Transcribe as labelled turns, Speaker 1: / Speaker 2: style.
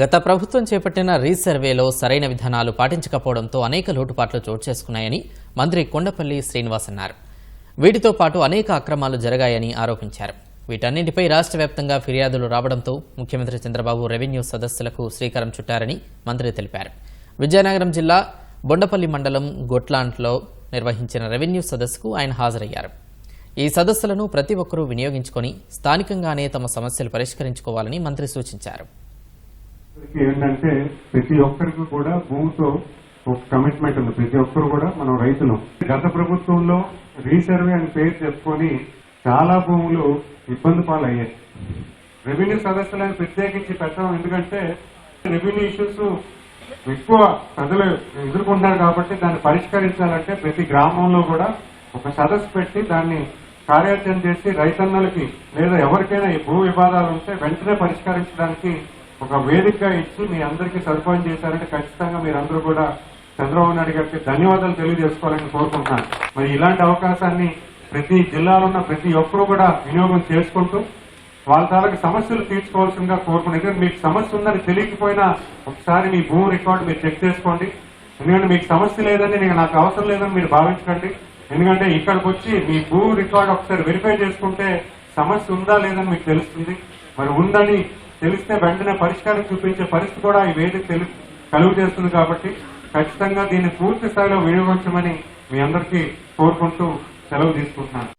Speaker 1: గత ప్రభుత్వం చేపట్టిన రీసర్వేలో సరైన విధానాలు పాటించకపోవడంతో అనేక లోటుపాట్లు చోటు చేసుకున్నాయని మంత్రి కొండపల్లి శ్రీనివాస్ అన్నారు. వీటితో పాటు అనేక అక్రమాలు జరిగాయని ఆరోపించారు. వీటన్నింటిపై రాష్ట్ర వ్యాప్తంగా ఫిర్యాదులు రావడంతో ముఖ్యమంత్రి చంద్రబాబు రెవెన్యూ సదస్సులకు శ్రీకారం చుట్టారని మంత్రి తెలిపారు. విజయనగరం జిల్లా బొండపల్లి మండలం గొట్లాంట్లో నిర్వహించిన రెవెన్యూ సదస్సుకు ఆయన హాజరయ్యారు. ఈ సదస్సులను ప్రతి ఒక్కరూ వినియోగించుకొని స్థానికంగానే తమ సమస్యలు పరిష్కరించుకోవాలని మంత్రి సూచించారు.
Speaker 2: ఏంటంటే ప్రతి ఒక్కరికి కూడా భూమితో ఒక కమిట్మెంట్ ఉంది. ప్రతి ఒక్కరు కూడా మనం రైతులు. గత ప్రభుత్వంలో రీసర్వే అని పేరు చెప్పుకొని చాలా భూములు ఇబ్బంది పాలయ్యాయి. రెవెన్యూ సదస్సులను ప్రత్యేకించి పెట్టడం ఎందుకంటే రెవెన్యూ ఇష్యూస్ ఎక్కువ ప్రజలు ఎదుర్కొంటారు కాబట్టి దాన్ని పరిష్కరించాలంటే ప్రతి గ్రామంలో కూడా ఒక సదస్సు పెట్టి దాన్ని కార్యాచరణ చేసి రైతన్నలకి లేదా ఎవరికైనా ఈ భూ వివాదాలు ఉంటే వెంటనే పరిష్కరించడానికి ఒక వేదికగా ఇచ్చి మీ అందరికీ సదుపాయం చేశారంటే ఖచ్చితంగా మీరందరూ కూడా చంద్రబాబు నాయుడు గారికి ధన్యవాదాలు తెలియజేసుకోవాలని కోరుకుంటున్నాను. మరి ఇలాంటి అవకాశాన్ని ప్రతి జిల్లాలో ఉన్న ప్రతి ఒక్కరూ కూడా వినియోగం చేసుకుంటూ వాళ్ళ తాలకు సమస్యలు తీర్చుకోవాల్సిందిగా కోరుకున్నాను ఎందుకంటే మీకు సమస్య ఉందని తెలియకపోయినా ఒకసారి మీ భూమి రికార్డు మీరు చెక్ చేసుకోండి. ఎందుకంటే మీకు సమస్య లేదని నేను నాకు అవసరం లేదని మీరు భావించకండి. ఎందుకంటే ఇక్కడికి వచ్చి మీ భూ రికార్డు ఒకసారి వెరిఫై చేసుకుంటే సమస్య ఉందా లేదని మీకు తెలుస్తుంది. మరి ఉందని తెలిస్తే వెంటనే పరిష్కారం చూపించే పరిస్థితి కూడా ఈ వేదిక తెలు కలుగు చేస్తుంది కాబట్టి ఖచ్చితంగా దీన్ని పూర్తి స్థాయిలో వినియోగించమని మీ అందరికీ కోరుకుంటూ సెలవు తీసుకుంటున్నాను.